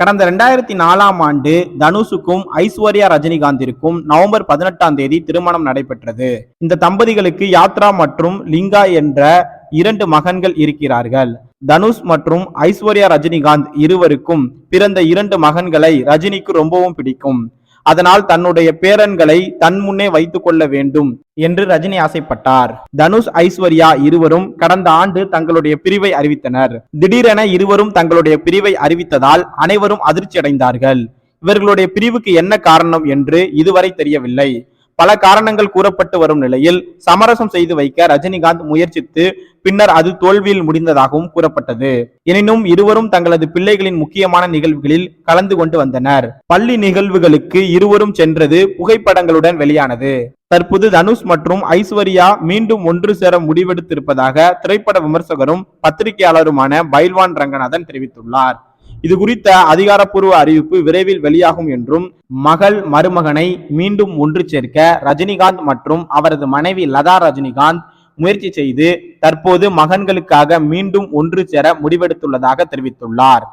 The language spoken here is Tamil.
கடந்த ரெண்டாயிரத்தி நாலாம் ஆண்டு தனுஷுக்கும் ஐஸ்வர்யா ரஜினிகாந்திற்கும் நவம்பர் பதினெட்டாம் தேதி திருமணம் நடைபெற்றது. இந்த தம்பதிகளுக்கு யாத்ரா மற்றும் லிங்கா என்ற இரண்டு மகன்கள் இருக்கிறார்கள். தனுஷ் மற்றும் ஐஸ்வர்யா ரஜினிகாந்த் இருவருக்கும் பிறந்த இரண்டு மகன்களை ரஜினிக்கு ரொம்பவும் பிடிக்கும். அதனால் தன்னுடைய பேரன்களை தன் முன்னே வைத்துக் கொள்ள வேண்டும் என்று ரஜினி ஆசைப்பட்டார். தனுஷ் ஐஸ்வர்யா இருவரும் கடந்த ஆண்டு தங்களுடைய பிரிவை அறிவித்தனர். திடீரென இருவரும் தங்களுடைய பிரிவை அறிவித்ததால் அனைவரும் அதிர்ச்சி அடைந்தார்கள் இவர்களுடைய பிரிவுக்கு என்ன காரணம் என்று இதுவரை தெரியவில்லை. பல காரணங்கள் கூறப்பட்டு வரும் நிலையில் சமரசம் செய்து வைக்க ரஜினிகாந்த் முயற்சித்து பின்னர் அது தோல்வியில் முடிந்ததாகவும் கூறப்பட்டது. எனினும் இருவரும் தங்களது பிள்ளைகளின் முக்கியமான நிகழ்வுகளில் கலந்து கொண்டு வந்தனர். பள்ளி நிகழ்வுகளுக்கு இருவரும் சென்றது புகைப்படங்களுடன் வெளியானது. தற்போது தனுஷ் மற்றும் ஐஸ்வர்யா மீண்டும் ஒன்று சேர முடிவெடுத்திருப்பதாக திரைப்பட விமர்சகரும் பத்திரிகையாளருமான பைல்வான் ரங்கநாதன் தெரிவித்துள்ளார். இது குறித்த அதிகாரப்பூர்வ அறிவிப்பு விரைவில் வெளியாகும் என்றும் மகள் மருமகனை மீண்டும் ஒன்று சேர்க்க ரஜினிகாந்த் மற்றும் அவரது மனைவி லதா ரஜினிகாந்த் முயற்சி செய்து தற்போது மகன்களுக்காக மீண்டும் ஒன்று சேர முடிவெடுத்துள்ளதாக தெரிவித்துள்ளார்.